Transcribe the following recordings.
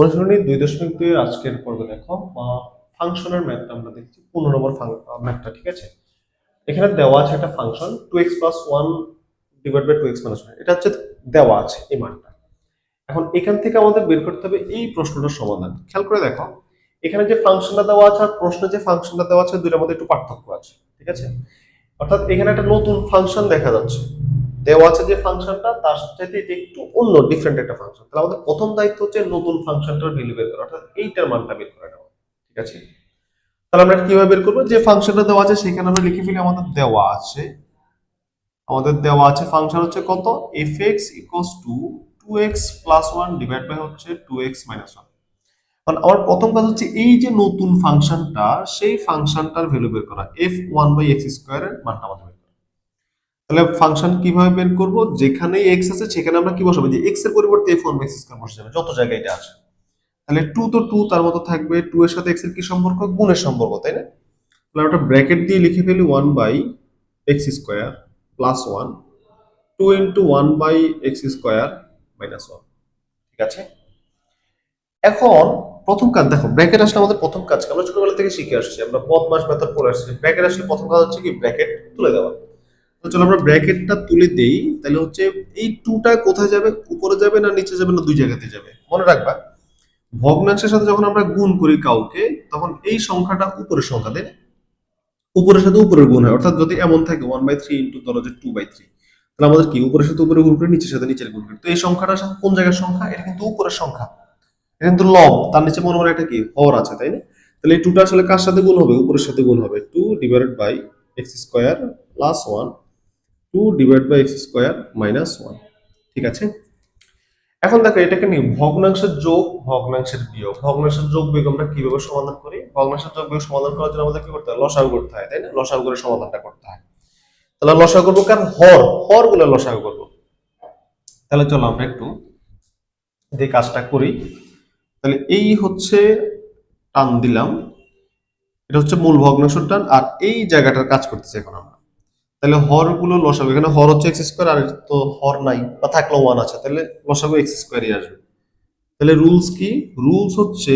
অনুসরণী দুই দশমিক দুই আজকের পর্বে দেখো ফাংশনের ম্যাথটা আমরা দেখছি, পনেরো নম্বর ম্যাথটা ঠিক আছে? এখানে দেওয়া আছে একটা function two x plus one divide by two x minus one এটা হচ্ছে দেওয়া আছে এই মানটা। এখন এখান থেকে আমাদের বের করতে হবে এই প্রশ্নটার সমাধান। খেয়াল করে দেখো, এখানে যে ফাংশনটা দেওয়া আছে আর প্রশ্নে যে ফাংশনটা দেওয়া আছে, দুইটার মধ্যে একটু পার্থক্য আছে, ঠিক আছে? অর্থাৎ এখানে একটা নতুন ফাংশন দেখা যাচ্ছে। দেওয়া আছে যে ফাংশনটা, তার সাথে একটু অন্য ডিফারেন্ট একটা ফাংশন তাহলে আমাদের প্রথম দায়িত্ব হচ্ছে নতুন ফাংশনটার ভ্যালু বের করা, অর্থাৎ এইটার মানটা বের করে নেওয়া। ঠিক আছে? তাহলে আমরা কীভাবে বের করব? যে ফাংশনটা দেওয়া আছে, সেখানে আমরা লিখে ফেলি আমাদের দেওয়া আছে। আমাদের দেওয়া আছে ফাংশন হচ্ছে কত? F x equals two two x plus one divide by হচ্ছে টু এক্স মাইনাস ওয়ান কারণ আমার প্রথম কাজ হচ্ছে এই যে নতুন ফাংশনটা, সেই ফাংশনটার ভ্যালু বের করা এফ ওয়ান বাই এক্স স্কোয়ারের মানটা আমাদের তাহলে ফাংশন কীভাবে বের করব? যেখানে এক্স আছে, সেখানে আমরা কি বসাবো? যে এক্সের পরিবর্তে f one by x square বসে যাবে, যত জায়গায় এটা আছে। তাহলে টু তো টু তার মতো থাকবে। টু এর সাথে এক্সের কি সম্পর্ক? গুণের সম্পর্ক, তাই না? তাহলে আমরা ব্র্যাকেট দিয়ে লিখে ফেলি one by x square plus one two into one by x minus one ঠিক আছে? এখন প্রথম কাজ, দেখো ব্র্যাকেট আসলে আমাদের প্রথম কাজ আমরা ছোটবেলা থেকে শিখে আসছি, আমরা বদমাস মেথড পড়ে আসছি। ব্র্যাকেট আসলে প্রথম কাজ হচ্ছে কি? ব্র্যাকেট তুলে দেওয়া। চলো আমরা ব্র্যাকেটটা তুলে দেই। তাহলে হচ্ছে এই টুটা কোথায় যাবে? উপরে যাবে না নিচে যাবে না দুই জায়গাতে যাবে? মনে রাখবা, ভগ্নাংশের সাথে যখন আমরা গুণ করি কাউকে, তখন এই সংখ্যাটা উপরের সংখ্যা না? উপরের সাথে উপরের গুণ হয়। অর্থাৎ যদি এমন থাকে ওয়ান বাই থ্রি ইন্টু ধরো যে টু বাই থ্রি তাহলে আমাদের কি? উপরের সাথে উপরে গুণ করে নিচের সাথে নিচের গুণ করি। তো এই সংখ্যাটার সাথে কোন জায়গার সংখ্যা? এটা কিন্তু উপরের সংখ্যা। এটা কিন্তু লব তার নিচে মনে মনে একটা কি? হর আছে, তাই না? তাহলে এই টুটা আসলে কার সাথে গুণ হবে? উপরের সাথে গুণ হবে। Two divided by x square plus one two divide by x square minus one. ঠিক আছে? এখন দেখো, এটাকে নিয়ে ভগ্নাংশের যোগ, ভগ্নাংশের বিয়োগ। ভগ্নাংশের যোগ, বিয়োগ আমরা কীভাবে সমাধান করি? ভগ্নাংশের যোগ, বিয়োগ সমাধান করার জন্য আমাদের কি করতে হয়? লসাগু করতে হয়, তাই না? লসাগু করে সমাধানটা করতে হয়। তাহলে লসাগু করব কারণ হর। হরগুলো লসাগু করব। তাহলে চলো আমরা একটু যে কাজটা করি, তাহলে এই হচ্ছে টান দিলাম। এটা হচ্ছে মূল ভগ্নাংশ টান, আর এই জায়গাটার কাজ করতেছে এখন আমরা। তাহলে হরগুলো লসাগু, এখানে হর হচ্ছে এক্স স্কোয়ার আর তো হর নাই, বা থাকলেও ওয়ান আছে, তাহলে লসাগু এক্স স্কোয়ারই আসবে। তাহলে রুলস কি? রুলস হচ্ছে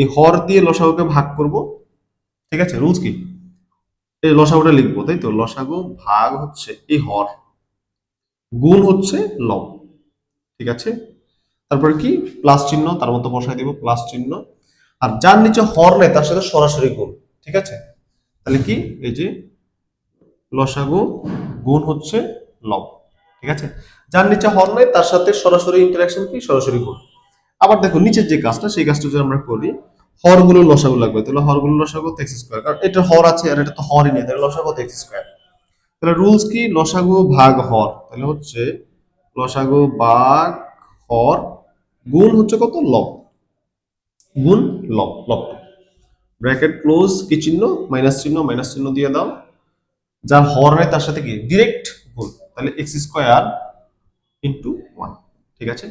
এই হর দিয়ে লসাগুকে ভাগ করব, ঠিক আছে? রুলস কি? এই লসাগুটা লিখব, তাই তো? লসাগু ভাগ হচ্ছে এই হর, গুণ হচ্ছে লব, ঠিক আছে? তারপরে কি? প্লাস চিহ্ন, তার মতো বসাই দিব প্লাস চিহ্ন। আর যার নিচে হর নেই, তার সাথে সরাসরি গুণ, ঠিক আছে? তাহলে কি? এই যে লসাগু গুণ হচ্ছে লব, ঠিক আছে? যার নিচে হর নাই, তার সাথে সরাসরি ইন্টারাকশন কি? সরাসরি গুণ। আবার দেখো, নিচের যে কাজটা, সেই কাজটা যদি আমরা করি হরগুলো লসাগু লাগবে। তাহলে হরগুলো লসাগু এক্স স্কোয়ার কারণ এটা হর আছে আর এটা তো হরই নেই, তাহলে লসাগু এক্স স্কোয়ার তাহলে রুলস কি? লসাগু ভাগ হর। তাহলে হচ্ছে লসাগু ভাগ হর গুণ হচ্ছে কত? লব। গুণ লব লব। ব্র্যাকেট ক্লোজ, কি চিহ্ন? মাইনাস চিহ্ন মাইনাস চিহ্ন দিয়ে দাও। যার হর হয় তার সাথে কি? ডিরেক্ট গুণ তাহলে এক্স স্কোয়ার ইন্টু ওয়ান ঠিক আছে?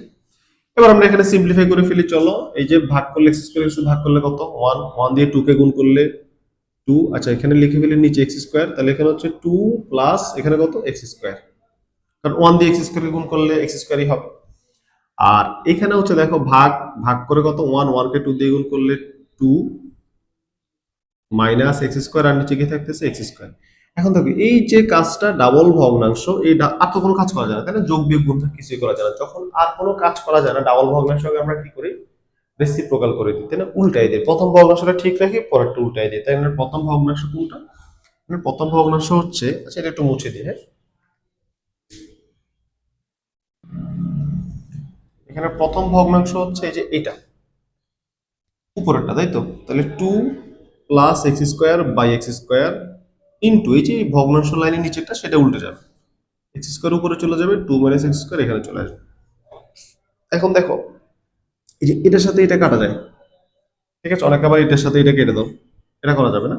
এবার আমরা এখানে সিম্পলিফাই করে ফেলি, চলো। এই যে ভাগ করলে এক্স স্কোয়ার এক্স ভাগ করলে কত? ওয়ান ওয়ান দিয়ে টু কে গুণ করলে টু আচ্ছা এখানে লিখে ফেলি নিচে এক্স স্কোয়ার তাহলে এখানে হচ্ছে টু প্লাস এখানে কত? এক্স স্কোয়ার কারণ ওয়ান দিয়ে এক্স স্কোয়ার গুণ করলে এক্স স্কোয়ারই হবে। আর এখানে হচ্ছে দেখো ভাগ ভাগ করে কত? ওয়ান ওয়ানকে টু দিয়ে গুণ করলে টু মাইনাস এক্স স্কোয়ার আর নিচে কি থাকতেছে? এক্স স্কোয়ার এখন দেখো, এই যে কাজটা ডাবল ভগ্নাংশ, এই আর তো কোনো কাজ করা যায় না, তাই না? যোগ, বিয়োগ, গুণ কিছুই করা যায় না। যখন আর কোনো কাজ করা যায় না ডাবল ভগ্নাংশকে আমরা কি করি? রেসিপ্রোকাল করে দিই, তাই না? উল্টাই দিই। প্রথম ভগ্নাংশটা ঠিক রাখি, পরেরটা উল্টাই দিই। তাই না? প্রথম ভগ্নাংশ কোনটা? মানে প্রথম ভগ্নাংশ হচ্ছে আচ্ছা এটা একটু মুছে দিই হ্যাঁ? এখানে প্রথম ভগ্নাংশ হচ্ছে এই যে এটা। উপরেরটা, তাই তো? তাহলে two plus x square by x square into এই যে ভগ্নাংশ লাইনের নিচেরটা, সেটা উল্টে যাবে। এক্স স্কোয়ার উপরে চলে যাবে টু মাইনাস এক্স স্কোয়ার এখানে চলে আসবে। এখন দেখো, এই যে এটার সাথে এটা কাটা যায়। ঠিক আছে? অনেক আবার এটার সাথে এটা কেটে দাও। এটা করা যাবে না।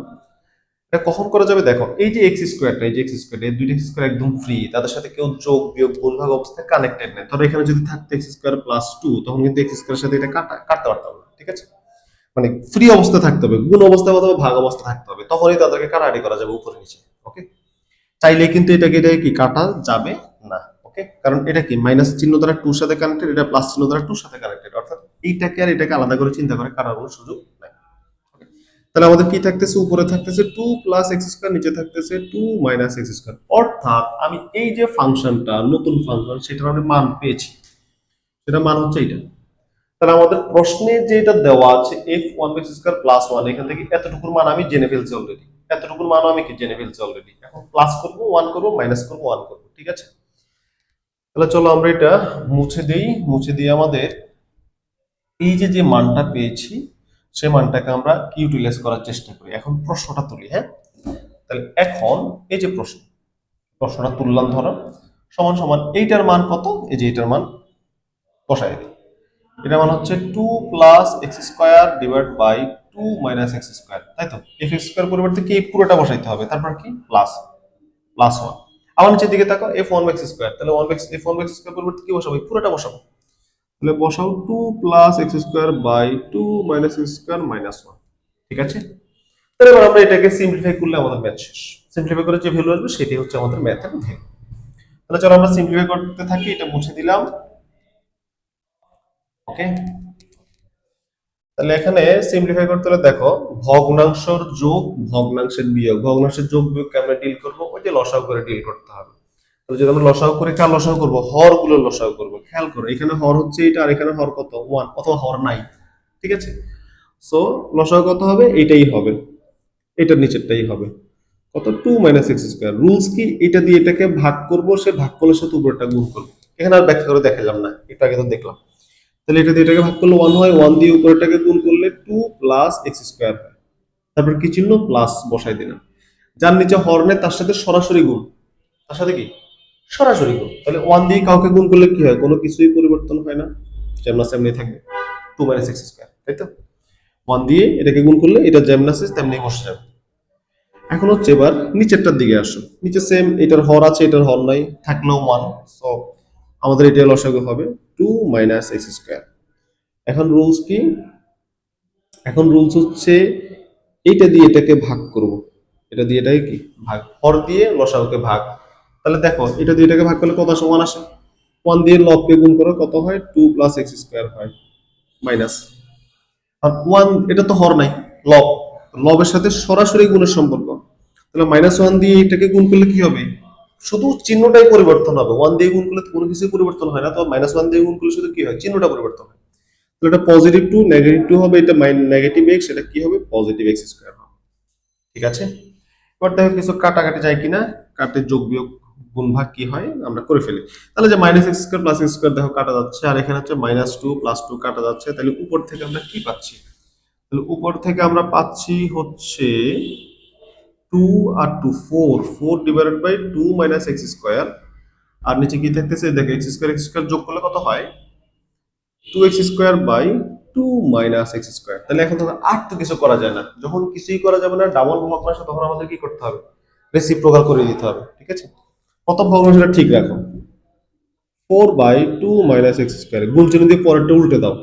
এটা কখন করা যাবে? দেখো, এই যে এক্স স্কোয়ারটা এই যে এক্স স্কোয়ার এই দুইটা এক্স স্কোয়ার একদম ফ্রি তাদের সাথে কেউ যোগ, বিয়োগ গুণ ভাগ অবস্থায় কানেক্টেড নেই। ধরো এখানে যদি থাকতো এক্স স্কোয়ার প্লাস টু তখন কিন্তু এক্স স্কোয়ারের সাথে এটা কাটা, কাটতে পারতাম না। ঠিক আছে? মানে ফ্রি অবস্থায় থাকতে হবে, গুণ অবস্থায় অথবা ভাগ অবস্থা থাকতে হবে, তখনই তাদেরকে কাটাকাটি করা যাবে উপরে নিচে ওকে চাইলে কিন্তু এটাকে, এটা কি কাটা যাবে না ওকে কারণ এটা কি মাইনাস চিহ্ন দ্বারা টুর সাথে কানেক্টেড এটা প্লাস চিহ্ন দ্বারা টুর সাথে কানেক্টেড অর্থাৎ এইটাকে আর এটাকে আলাদা করে চিন্তা করে কাটার কোনো সুযোগ নাই তাহলে আমাদের কি থাকতেছে, উপরে থাকতেছে টু প্লাস এক্স স্কোয়ার নিচে থাকতেছে টু মাইনাস এক্স স্কোয়ার অর্থাৎ আমি এই যে ফাংশনটা নতুন ফাংশন সেটার আমি মান পেয়েছি সেটা মান হচ্ছে এইটা তাহলে আমাদের প্রশ্নে যেটা দেওয়া আছে f one x square plus one এখান থেকে এতটুকুর মান আমি জেনে ফেলছি অলরেডি এতটুকুর মান আমি কি জেনে ফেলছি অলরেডি এখন প্লাস করব ওয়ান করব মাইনাস করব ওয়ান করব, ঠিক আছে? তাহলে চলো আমরা এটা মুছে দেই, মুছে দিয়ে আমাদের এই যে যে মানটা পেয়েছি, সেই মানটাকে আমরা ইউটিলাইজ করার চেষ্টা করি। এখন প্রশ্নটা তুলি হ্যাঁ? তাহলে এখন এই যে প্রশ্ন, প্রশ্নটা তুললাম ধরো, সমান সমান এইটার মান কত? এই যে এইটার মান বসাই দিই। এটা মান হচ্ছে two plus x square divide by two minus x square তাই তো? এফ স্কোয়ার পরিবর্তে কি পুরোটা বসাইতে হবে? তারপর কি? প্লাস প্লাস ওয়ান আবার নিচের দিকে তাকাও এফ ওয়ান এক্স স্কোয়ার তাহলে one x f one x square পরিবর্তে কি বসাবো? পুরোটা বসাবো। তাহলে বসাও two plus x square by two minus x square minus one ঠিক আছে? তাহলে এবার আমরা এটাকে সিম্পলিফাই করলে আমাদের ম্যাথ শেষ। সিম্পলিফাই করে যে ভ্যালু আসবে, সেটাই হচ্ছে আমাদের ম্যাথের ভ্যালু তাহলে চলো আমরা সিম্পলিফাই করতে থাকি, এটা মুছে দিলাম। ওকে তাহলে এখানে সিম্পলিফাই করতে হলে দেখো, ভগ্নাংশের যোগ, ভগ্নাংশের বিয়োগ। ভগ্নাংশের যোগ বিয়োগকে আমরা ডিল করব, ওই যে লসাগু করে ডিল করতে হবে। তাহলে যদি আমরা লসাগু করে, কার লসাগু করব? হরগুলো লসাগু করব। খেয়াল করো, এখানে হর হচ্ছে এটা আর এখানে হর কত? ওয়ান অথবা হর নাই। ঠিক আছে? সো লসাগু কত হবে? এইটাই হবে। এটার নিচেরটাই হবে। কত? Two minus x square rules কি? এটা দিয়ে এটাকে ভাগ করব, সে ভাগ করলে সাথে উপরটা গুণ করব। এখানে আর ব্যাখ্যা করে দেখালাম না। এটা আগে তো দেখলাম। তাহলে এটা দিয়ে এটাকে ভাগ করলে ওয়ান হয় ওয়ান দিয়ে উপরেটাকে গুণ করলে টু প্লাস এক্স স্কোয়ার হয়। তারপর কি চিহ্ন? প্লাস বসাই দিলাম। যার নিচে হর্নে তার সাথে সরাসরি গুণ। তার সাথে কি? সরাসরি গুণ। তাহলে ওয়ান দিয়ে কাউকে গুণ করলে কি হয়? কোনো কিছুই পরিবর্তন হয় না। যেমন সেমনি থাকবে। টু মাইনাস এক্স স্কোয়ার তাই তো? ওয়ান দিয়ে এটাকে গুণ করলে এটা যেমন আছে তেমনি বসে যাবে। এখন হচ্ছে এবার নিচেরটার দিকে আসো। নিচে সেম এটার হর আছে, এটার হর নাই, থাকলেও ওয়ান সো আমাদের এটা লসাগু হবে। Two minus x square. এখন রুলস কি? এখন রুলস হচ্ছে এইটা দিয়ে এটাকে ভাগ করব। এটা দিয়ে এটাকে কি? ভাগ। হর দিয়ে লসাগুকে ভাগ। তাহলে দেখো, এটা দিয়ে এটাকে ভাগ করলে কত সমান আসে? ওয়ান দিয়ে লবকে গুণ করো, কত হয়? টু প্লাস এক্স স্কোয়ার হয়, মাইনাস। আর ওয়ান, এটা তো হর নাই, লব। লবের সাথে সরাসরি গুণের সম্পর্ক। তাহলে মাইনাস ওয়ান দিয়ে এটাকে গুণ করলে কি হবে? শুধু চিহ্নটাই পরিবর্তন হবে। ওয়ান দিয়ে গুণ করলে কোনো কিছুই পরিবর্তন হয় না। তো মাইনাস ওয়ান দিয়ে গুণ করলে শুধু কি হয়? চিহ্নটা পরিবর্তন হয়। তাহলে এটা পজিটিভ টু নেগেটিভ টু হবে। এটা নেগেটিভ এক্স এটা কি হবে? পজিটিভ এক্স স্কোয়ার হবে। ঠিক আছে? এবার দেখো কিছু কাটাকাটি যায় কিনা। কাটে যোগ বিয়োগ গুণ ভাগ কি হয়? আমরা করে ফেলি। তাহলে যে minus x square plus x square দেখো কাটা যাচ্ছে। আর এখানে হচ্ছে মাইনাস টু প্লাস টু কাটা যাচ্ছে। তাহলে উপর থেকে আমরা কি পাচ্ছি? তাহলে উপর থেকে আমরা পাচ্ছি হচ্ছে two R two four four divided by two minus x square আর নিচে কি থাকতেছে? দেখো এক্স স্কোয়ার এক্স স্কোয়ার যোগ করলে কত হয়? Two x square by two minus x square তাহলে এখন তখন আর তো কিছু করা যায় না। যখন কিছুই করা যাবে না ডাবল ভগ্নাংশ তখন আমাদের কি করতে হবে? রেসিপ্রোকাল করে দিতে হবে, ঠিক আছে? প্রথম ভগ্নাংশটা ঠিক রাখো। Four by two minus x square গুণ চিহ্ন দিয়ে পরেরটা উল্টে দাও।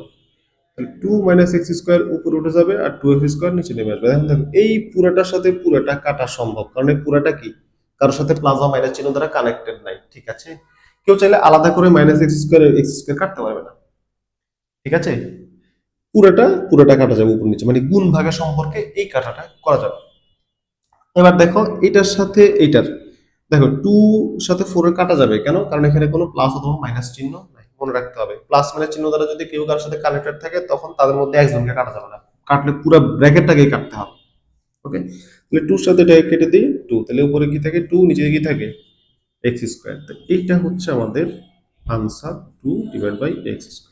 টু মাইনাস এক্স স্কোয়ার উপরে উঠে যাবে আর টু এক্স স্কোয়ার নিচে নেমে আসবে। এখন দেখো এই পুরাটার সাথে পুরাটা কাটা সম্ভব। কারণ এই পুরাটা কি? কারোর সাথে প্লাজা মাইনাস চিহ্ন দ্বারা কানেক্টেড নাই, ঠিক আছে? কেউ চাইলে আলাদা করে minus x square x square কাটতে পারবে না। ঠিক আছে? পুরোটা পুরোটা কাটা যাবে উপর নিচে। মানে গুণ ভাগের সম্পর্কে এই কাটাটা করা যাবে। এবার দেখো, এটার সাথে এইটার। দেখো টু সাথে ফোর কাটা যাবে। কেন? কারণ এখানে কোনো প্লাস অথবা মাইনাস চিহ্ন মনে রাখতে হবে। প্লাস মাইনাস চিহ্ন দ্বারা যদি কেউ কারোর সাথে কানেক্টেড থাকে, তখন তাদের মধ্যে একজনকে কাটা যাবে না। কাটলে পুরো ব্র্যাকেটটাকেই কাটতে হবে। ওকে তাহলে টুর সাথে এটাকে কেটে দিই। টু তাহলে উপরে কি থাকে? টু নিচে কি থাকে? এক্স স্কোয়ার এইটা হচ্ছে আমাদের answer two divide by x square